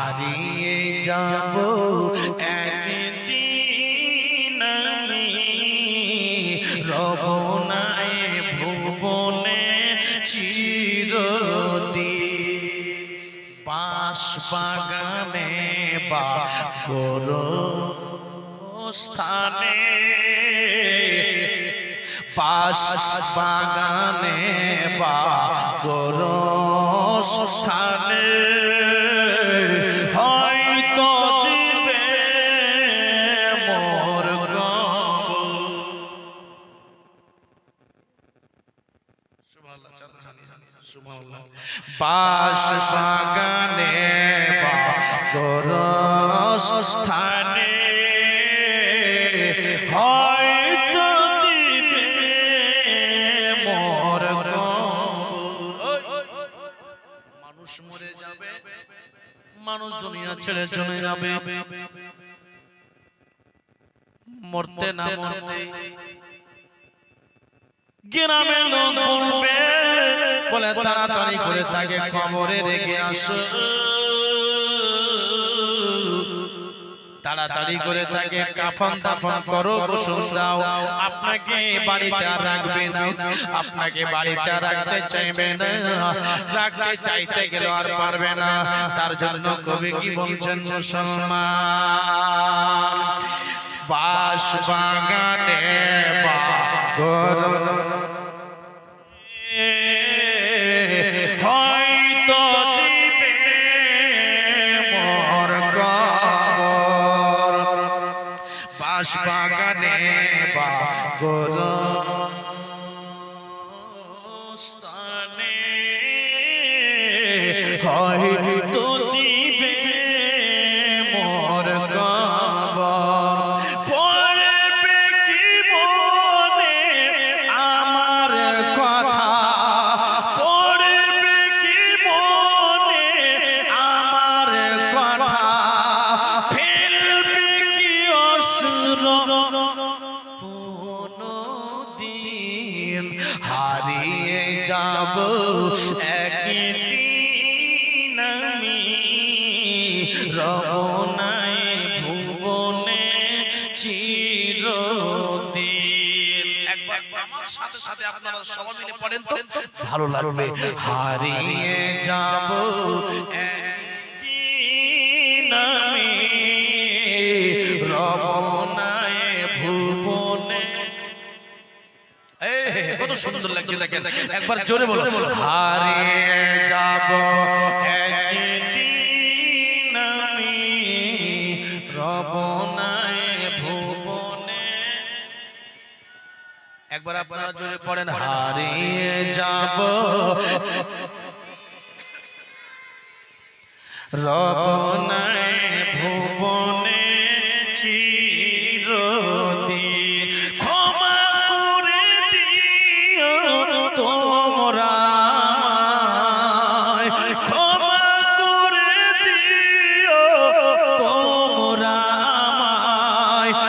হারিয়ে যাব একদিন আমি। রবনায় ভুবনে চিরদিন বাঁশ বাগানে বা গরো স্থানে বাঁশ বাগানে বা গরো স্থানে বাস বাগানে স্থানে মানুষ মরে মানুষ দুনিয়া ছেড়ে চলে যাবে। মরতে না মরতে গ্রামে লোক বলবে বলে, তাড়াতাড়ি করে তাকে কবরে রেখে আসো। তাড়াতাড়ি করে তাকে কাফন করো, গোসল দাও। আপনাকে বাড়িতে রাখবে না। আপনাকে বাড়িতে রাখতে চাইবে না। রাখতে চাইতে গেলে আর পারবে না। তার জন্য কবি কি বলছেন মুসলমান? বাস বাগানে বাঁশ বাগানে বা স্থানে হয়তো দিবে যাব একদিন আমি রবনায় ভুবনে চিরদিন। একবার আমার সাথে সাথে আপনারা সবাই মিলে পড়েন তো? ভালো লাগবে। হারিয়ে যাব একদিন কত সুন্দর লাগছে দেখেন। একবার জোরে বলো। হারিয়ে যাব একদিন আমি রবনায় একবার আপনারা জোরে পড়েন হারিয়ে যাব। রবনায়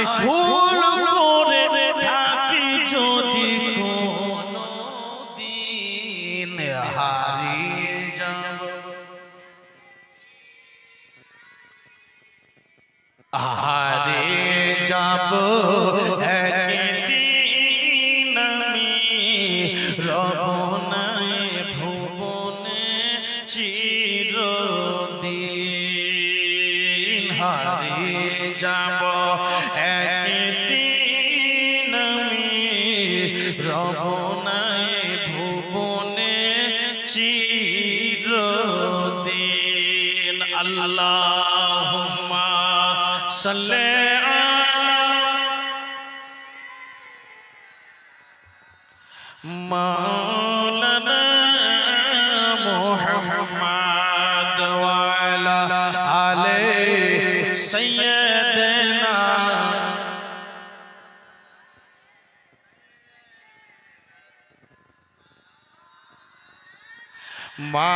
আমায়। ভুল করে থাকি যদি দিন হারিয়ে যাব আহারে যাব একদিন আমি রবনায় ভুবনে আলা মাওলানা মুহাম্মদ ওয়া আলা আলি সাইয়্যিদিনা মা